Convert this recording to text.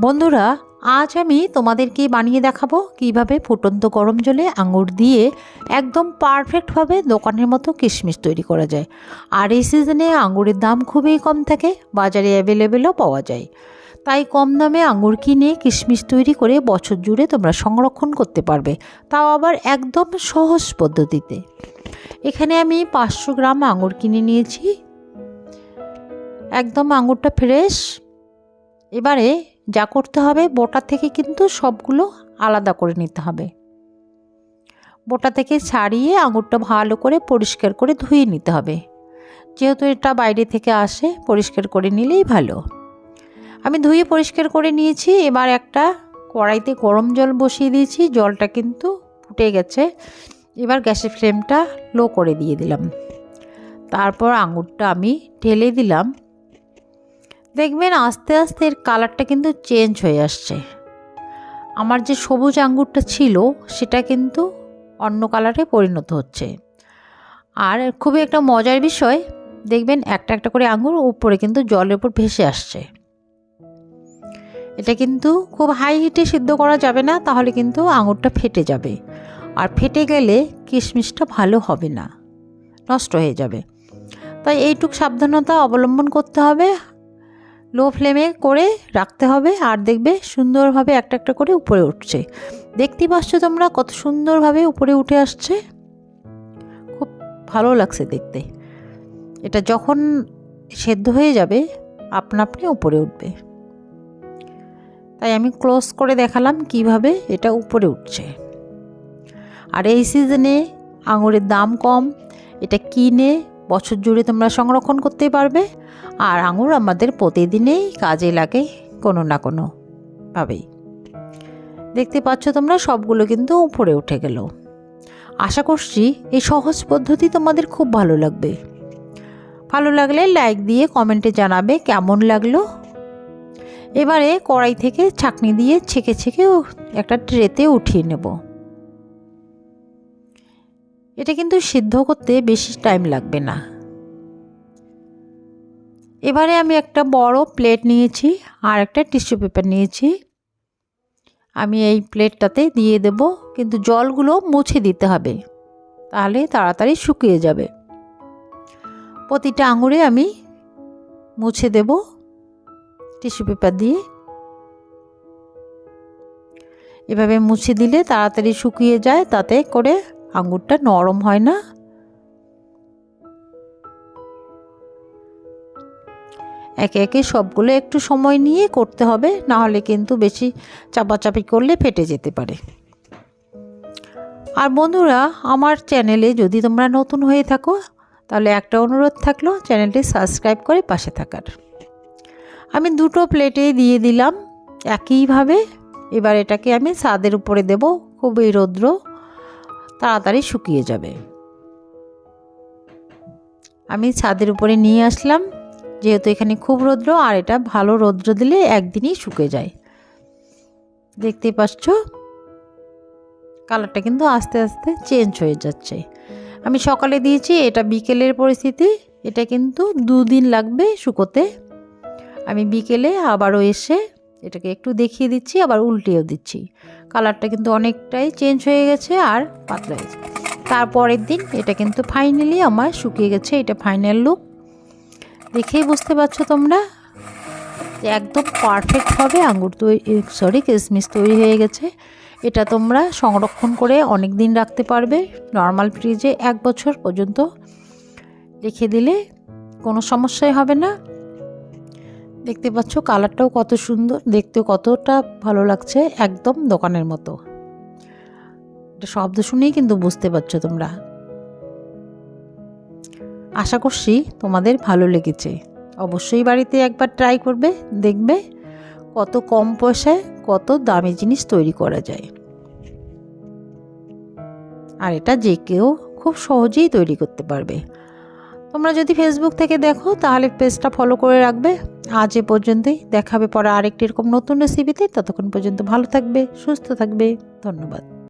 বন্ধুরা, আজ আমি তোমাদেরকে বানিয়ে দেখাবো কীভাবে ফুটন্ত গরম জলে আঙুর দিয়ে একদম পারফেক্টভাবে দোকানের মতো কিশমিশ তৈরি করা যায়। আর এই সিজনে আঙুরের দাম খুবই কম থাকে, বাজারে অ্যাভেলেবেলও পাওয়া যায়। তাই কম দামে আঙুর কিনে কিশমিশ তৈরি করে বছর জুড়ে তোমরা সংরক্ষণ করতে পারবে, তাও আবার একদম সহজ পদ্ধতিতে। এখানে আমি পাঁচশো গ্রাম আঙুর কিনে নিয়েছি। একদম আঙুরটা ফ্রেশ। এবারে যা করতে হবে বোটা থেকে কিন্তু সবগুলো আলাদা করে নিতে হবে। বোটা থেকে ছাড়িয়ে আঙুরটা ভালো করে পরিষ্কার করে ধুয়ে নিতে হবে। যেহেতু এটা বাইরে থেকে আসে, পরিষ্কার করে নিলেই ভালো। আমি ধুয়ে পরিষ্কার করে নিয়েছি, এবার একটা কড়াইতে গরম জল বসিয়ে দিয়েছি, জলটা কিন্তু ফুটে গেছে। এবার গ্যাসের ফ্লেমটা লো করে দিয়ে দিলাম। তারপর আঙুরটা আমি ঢেলে দিলাম। দেখবেন আস্তে আস্তে এর কালারটা কিন্তু চেঞ্জ হয়ে আসছে। আমার যে সবুজ আঙ্গুরটা ছিল, সেটা কিন্তু অন্য কালারে পরিণত হচ্ছে। আর খুবই একটা মজার বিষয়, দেখবেন একটা একটা করে আঙুর উপরে কিন্তু জলের উপর ভেসে আসছে। এটা কিন্তু খুব হাই হিটে সিদ্ধ করা যাবে না, তাহলে কিন্তু আঙুরটা ফেটে যাবে। আর ফেটে গেলে কিশমিশটা ভালো হবে না, নষ্ট হয়ে যাবে। তাই এইটুক সাবধানতা অবলম্বন করতে হবে। লো ফ্লেমে করে রাখতে হবে আর দেখবে সুন্দরভাবে একটা একটা করে উপরে উঠছে। দেখতে পাচ্ছ তোমরা কত সুন্দরভাবে উপরে উঠে আসছে? খুব ভালো লাগছে দেখতে। এটা যখন সেদ্ধ হয়ে যাবে, আপনা আপনি উপরে উঠবে। তাই আমি ক্লোজ করে দেখালাম কীভাবে এটা উপরে উঠছে। আর এই সিজনে আঙুরের দাম কম, এটা কিনে বছর জুড়ে তোমরা সংরক্ষণ করতে পারবে। আর আঙুর আমাদের প্রতিদিনেই কাজে লাগে কোনো না কোনো ভাবেই। দেখতে পাচ্ছ তোমরা, সবগুলো কিন্তু উপরে উঠে গেল। আশা করছি এই সহজ পদ্ধতি তোমাদের খুব ভালো লাগবে। ভালো লাগলে লাইক দিয়ে কমেন্টে জানাবে কেমন লাগল। এবারে কড়াই থেকে ছাকনি দিয়ে ছেঁকে ছেঁকে একটা ট্রেতে উঠিয়ে নেব। এটা কিন্তু সিদ্ধ করতে বেশি টাইম লাগবে না। এবারে আমি একটা বড় প্লেট নিয়েছি আর একটা টিস্যু পেপার নিয়েছি। আমি এই প্লেটটাতে দিয়ে দেব, কিন্তু জলগুলো মুছে দিতে হবে, তাহলে তাড়াতাড়ি শুকিয়ে যাবে। প্রতিটা আঙুরে আমি মুছে দেব টিস্যু পেপার দিয়ে। এভাবে মুছে দিলে তাড়াতাড়ি শুকিয়ে যায়, তাতে করে আঙুরটা নরম হয় না। একে একে সবগুলো একটু সময় নিয়ে করতে হবে না হলে কিন্তু বেশি চাপাচাপি করলে ফেটে যেতে পারে। আর বন্ধুরা, আমার চ্যানেলে যদি তোমরা নতুন হয়ে থাকো, তাহলে একটা অনুরোধ থাকল, চ্যানেলটি সাবস্ক্রাইব করে পাশে থাকার। আমি দুটো প্লেটে দিয়ে দিলাম একইভাবে, এবার এটাকে আমি ছাদের উপরে দেব, খুবই রৌদ্র, তাড়াতাড়ি শুকিয়ে যাবে। আমি ছাদের উপরে নিয়ে আসলাম। যেহেতু এখানে খুব রৌদ্র, আর এটা ভালো রৌদ্র দিলে একদিনই শুকে যায়। দেখতে পাচ্ছ? কালারটা কিন্তু আস্তে আস্তে চেঞ্জ হয়ে যাচ্ছে। আমি সকালে দিয়েছি, এটা বিকেলের পরিস্থিতি। এটা কিন্তু দুদিন লাগবে শুকোতে। আমি বিকেলে আবারও এসে এটাকে একটু দেখিয়ে দিচ্ছি, আবার উল্টিয়েও দিচ্ছি। কালারটা কিন্তু অনেকটাই চেঞ্জ হয়ে গেছে আর পাতলা হয়েছে তারপরের দিন এটা কিন্তু ফাইনালি আমার শুকিয়ে গেছে, এটা ফাইনাল লুক দেখেই বুঝতে পারছ তোমরা যে একদম পারফেক্টভাবে আঙ্গুর তৈরি সরি কিশমিশ তৈরি হয়ে গেছে। এটা তোমরা সংরক্ষণ করে অনেক দিন রাখতে পারবে। নর্মাল ফ্রিজে এক বছর পর্যন্ত রেখে দিলে কোনো সমস্যাই হবে না। দেখতে পাচ্ছ কালারটাও কত সুন্দর দেখতেও কতটা ভালো লাগছে একদম দোকানের মতো। এটা শব্দ শুনেই কিন্তু বুঝতে পারছ তোমরা। আশা করছি তোমাদের ভালো লেগেছে। অবশ্যই বাড়িতে একবার ট্রাই করবে, দেখবে কত কম পয়সায় কত দামি জিনিস তৈরি করা যায়। আর এটা যে কেউ খুব সহজেই তৈরি করতে পারবে। তোমরা যদি ফেসবুক থেকে দেখো, তাহলে পেজটা ফলো করে রাখবে। আজ এ পর্যন্তই, দেখাবে পরে আরেকটি এরকম নতুন রেসিপিতে ততক্ষণ পর্যন্ত ভালো থাকবে, সুস্থ থাকবে। ধন্যবাদ।